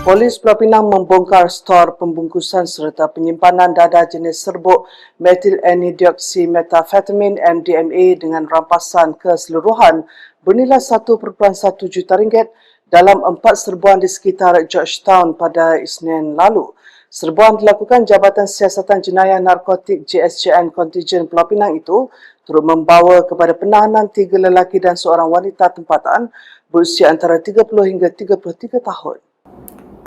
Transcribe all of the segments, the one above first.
Polis Pulau Pinang membongkar stor pembungkusan serta penyimpanan dadah jenis serbuk metil methamphetamine MDMA dengan rampasan keseluruhan bernilai 1.1 juta ringgit dalam empat serbuan di sekitar Georgetown pada Isnin lalu. Serbuan dilakukan Jabatan Siasatan Jenayah Narkotik JSJN Kontijen Pulau Pinang itu turut membawa kepada penahanan tiga lelaki dan seorang wanita tempatan berusia antara 30 hingga 33 tahun.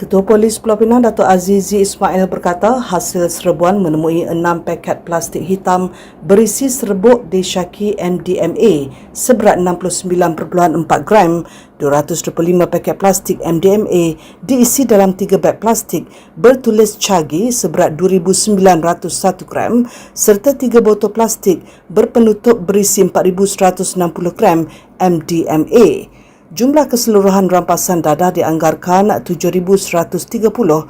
Ketua Polis Pulau Pinang Dato' Azizi Ismail berkata hasil serbuan menemui enam paket plastik hitam berisi serbuk Deshaki MDMA seberat 69.4 gram, 225 paket plastik MDMA diisi dalam tiga beg plastik bertulis Chagi seberat 2,901 gram serta tiga botol plastik berpenutup berisi 4,160 gram MDMA. Jumlah keseluruhan rampasan dadah dianggarkan 7,130.40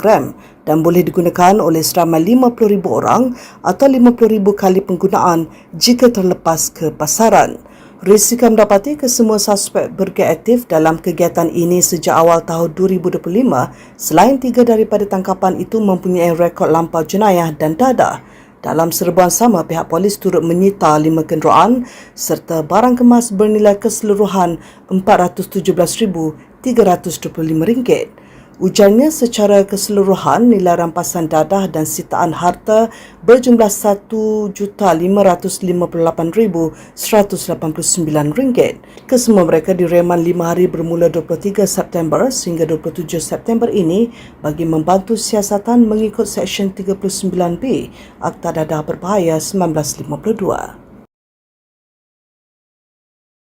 gram dan boleh digunakan oleh seramai 50,000 orang atau 50,000 kali penggunaan jika terlepas ke pasaran. Risiko mendapati kesemua suspek berkeaktif dalam kegiatan ini sejak awal tahun 2025 selain tiga daripada tangkapan itu mempunyai rekod lampau jenayah dan dadah. Dalam serbuan sama, pihak polis turut menyita lima kenderaan serta barang kemas bernilai keseluruhan RM417,325. Ujarnya secara keseluruhan nilai rampasan dadah dan sitaan harta berjumlah RM1,558,189. Kesemua mereka direman lima hari bermula 23 September sehingga 27 September ini bagi membantu siasatan mengikut Seksyen 39B Akta Dadah Berbahaya 1952.